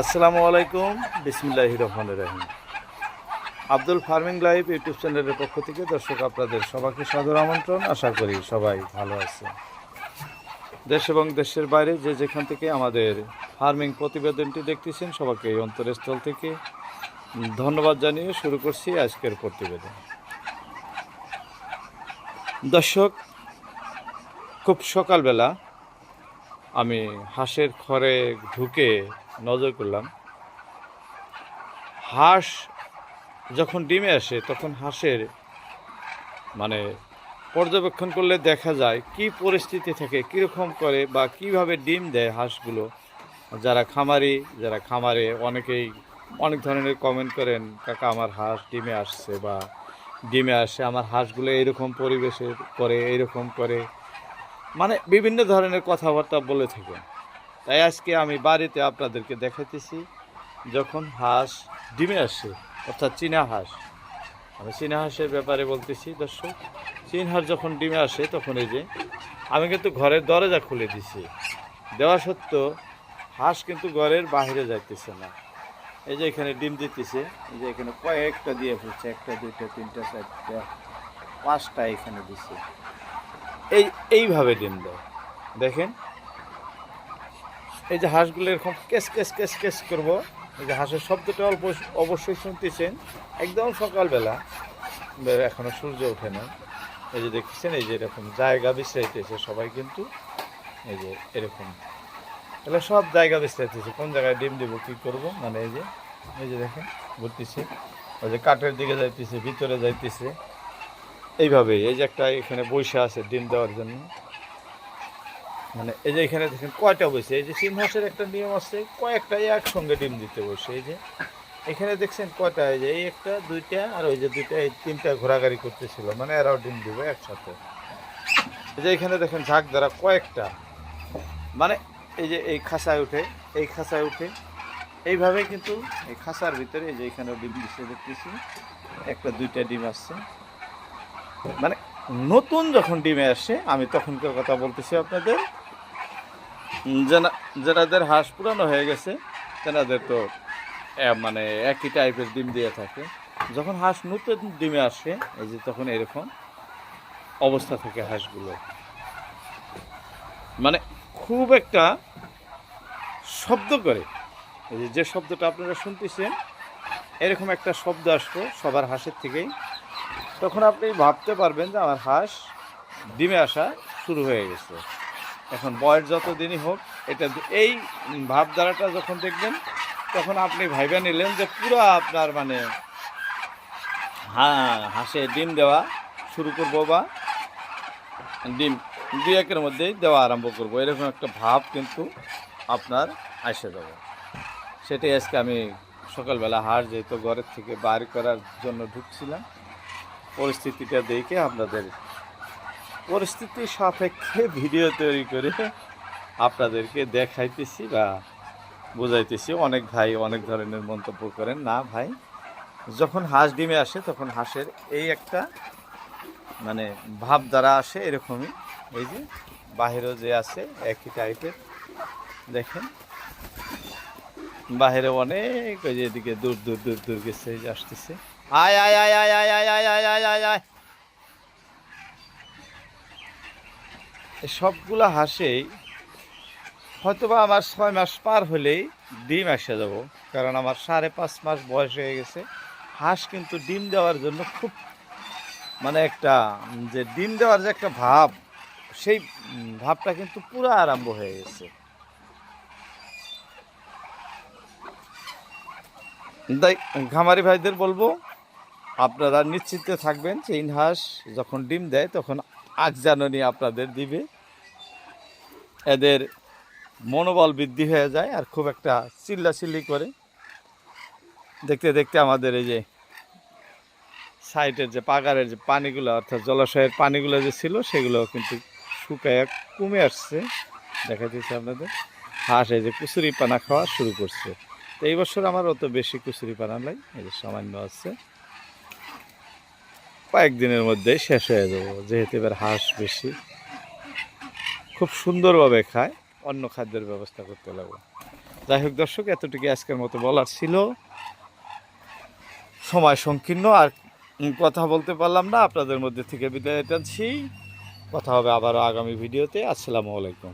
আসসালামু আলাইকুম। বিসমিল্লাহ রহমান রাহিম। আব্দুল ফার্মিং লাইভ ইউটিউব চ্যানেলের পক্ষ থেকে দর্শক আপনাদের সবাইকে সাদর আমন্ত্রণ। আশা করি সবাই ভালো আছে দেশ এবং দেশের বাইরে যে যেখান থেকে আমাদের ফার্মিং প্রতিবেদনটি দেখতেছেন, সবাইকে এই অন্তরস্থল থেকে ধন্যবাদ জানিয়ে শুরু করছি আজকের প্রতিবেদন। দর্শক, খুব সকালবেলা আমি হাঁসের ঘরে ঢুকে নজর করলাম। হাঁস যখন ডিমে আসে, তখন হাঁসের মানে পর্যবেক্ষণ করলে দেখা যায় কি পরিস্থিতি থাকে, কীরকম করে বা কীভাবে ডিম দেয় হাঁসগুলো। যারা খামারি, যারা খামারে অনেকেই অনেক ধরনের কমেন্ট করেন, কাকা, আমার হাঁস ডিমে আসছে বা ডিমে আসে, আমার হাঁসগুলো এরকম পরিবেশে করে, এরকম করে। মানে বিভিন্ন ধরনের কথাবার্তা বলে থাকেন। তাই আজকে আমি বাড়িতে আপনাদেরকে দেখাইতেছি, যখন হাঁস ডিমে আসে অর্থাৎ চীনা হাঁস। আমি চীনা হাঁসের ব্যাপারে বলতেছি, দর্শক, চীন হাঁস যখন ডিমে আসে, তখন এই যে, আমি কিন্তু ঘরের দরজা খুলে দিছি। দেওয়া সত্ত্বেও হাঁস কিন্তু ঘরের বাইরে যাইতেছে না। এই যে এখানে ডিম দিতেছে, এই যে এখানে কয়েকটা দিয়ে ফেলছে একটা, দুইটা, তিনটা, চারটা, পাঁচটা এখানে দিছে। এই, এইভাবে ডিম দেয়। দেখেন। এই যে হাঁসগুলো এরকম কেস কেস কেস কেস করব। এই যে হাঁসের শব্দটা অল্প অবশ্যই শুনতেছেন। একদম সকালবেলা। বে- এখনও সূর্য ওঠে না। এই যে দেখতেছেন, এই যে এরকম জায়গা বিশ্রাইতেছে সবাই কিন্তু। এই যে এরকম। তাহলে সব জায়গা বিশ্রাইতেছে কোন জায়গায় ডিম দেবো, কী করব? মানে এই যে এই যে দেখেন, ঘুরতেছে। ওই যে কাঠের দিকে যাইতেছে, ভিতরে যাইতেছে। এইভাবেই এই যে একটা এখানে বৈশা আছে ডিম দেওয়ার জন্য। মানে এই যে এখানে দেখেন কয়টা বসে, এই যে সিম হাঁসের একটা নিয়ম আছে, কয়েকটা একসঙ্গে ডিম দিতে বসে, এই যে। এখানে দেখছেন কয়টা, এই যে এই একটা, দুইটা, আর ওই যে দুইটা, এই তিনটা ঘোরাঘুরি করতেছিল মানে এরাও ডিম দিবে একসাথে। এই যে এখানে দেখেন ঝাঁক দ্বারা কয়েকটা মানে এই যে এই খাঁচায় উঠে, এই খাঁচায় উঠে, এইভাবে কিন্তু এই খাঁচার ভিতরে এই যে এখানে ডিম দিচ্ছে দেখতেছি। একটা, দুইটা ডিম আসছে। মানে নতুন যখন ডিমে আসে, আমি তখনকার কথা বলতেছি আপনাদের। যারা হাঁস পুরানো হয়ে গেছে, তেনাদের তো মানে একই টাইপের ডিম দিয়ে থাকে। যখন হাঁস নতুন ডিমে আসে, এই যে তখন এরকম অবস্থা থাকে হাঁসগুলো। মানে খুব একটা শব্দ করে। এই যে শব্দটা আপনারা শুনতেছেন, এরকম একটা শব্দ আসবে সবার হাঁসের থেকেই। তখন আপনি ভাবতে পারবেন যে আমার হাঁস ডিমে আসা শুরু হয়ে গেছে। এখন বয়স যত দিনই হোক, এটা দে- এই ভাবধারাটা যখন দেখবেন, তখন আপনি ভাইবে নিলেন যে পুরো আপনার মানে হাঁসে ডিম দেওয়া শুরু করব বা ডিম দুই একের মধ্যেই দেওয়া আরম্ভ করব। এরকম একটা ভাব কিন্তু আপনার আসে যাবে। সেটাই আজকে আমি সকালবেলা হাঁস যেহেতু ঘরের থেকে বার করার জন্য ঢুকছিলাম পরিস্থিতিটা দেখে আপনাদের পরিস্থিতির সাপেক্ষে ভিডিও তৈরি করে আপনাদেরকে দেখাইতেছি বা বোঝাইতেছি। অনেক ভাই অনেক ধরনের মন্তব্য করেন। না ভাই, যখন হাঁস ডিমে আসে তখন হাঁসের এই একটা মানে ভাব দ্বারা আসে এরকমই। এই যে বাহিরেও যে আছে একই টাইপের দেখেন। বাহিরে অনেক ওই যে এদিকে দূর দূর দূর দূর গেছে আসতেছে। আয় আয় আয় আয় আয় আয় আয় আয় আয় আয় আয় সবগুলো হাঁসেই হয়তোবা আমার ছয় মাস পার হলেই ডিম এসে যাব কারণ আমার সাড়ে পাঁচ মাস বয়স হয়ে গেছে হাঁস কিন্তু ডিম দেওয়ার জন্য খুব মানে একটা যে ডিম দেওয়ার যে একটা ভাব সেই ভাবটা কিন্তু পুরো আরম্ভ হয়ে গেছে তাই ঘামারি ভাইদের বলব আপনারা নিশ্চিন্তে থাকবেন চীন হাঁস যখন ডিম দেয়, তখন আগ জাননি আপনাদের দিবে। এদের মনোবল বৃদ্ধি হয়ে যায় আর খুব একটা চিল্লাচিল্লি করে। দেখতে দেখতে আমাদের এই যে সাইডের যে পাগারের যে পানিগুলো, অর্থাৎ জলাশয়ের পানিগুলো যে ছিল, সেগুলো কিন্তু শুকায়, কমে আসছে। দেখা যাচ্ছে আপনাদের। হাঁস এই যে কুচুরি পানা খাওয়া শুরু করছে। তো এই বছর আমার অত বেশি কুচুরি পানা নাই, এই যে সামান্য আছে। কয়েকদিনের মধ্যেই শেষ হয়ে যাব, যেহেতু এবার হাঁস বেশি। খুব সুন্দরভাবে খায়, অন্য খাদ্যের ব্যবস্থা করতে লাগবে যাই হোক দর্শক এতটুকু আজকের মতো বলার ছিল। সময় সংকীর্ণ, আর কথা বলতে পারলাম না। আপনাদের মধ্যে থেকে বিদায় টানছি কথা হবে আবারও আগামী ভিডিওতে। আসসালামু আলাইকুম।